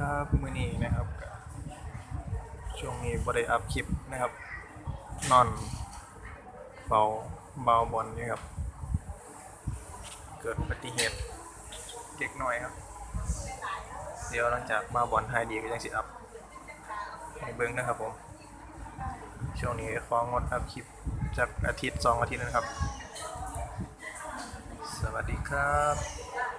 ครับมือนี้นะครับช่วงนี้บริอัพคลิปนะครับนอนเบาเบาบอลนี่ครับ เกิดอุบัติเหตุเล็กน้อยครับ เดี๋ยวหลังจากมาบอลไฮดีก็ยังสิอัพให้เบิ้งนะครับผมช่วงนี้ของงดอัพคลิปจากอาทิตย์สองอาทิตย์นะครับ สวัสดีครับ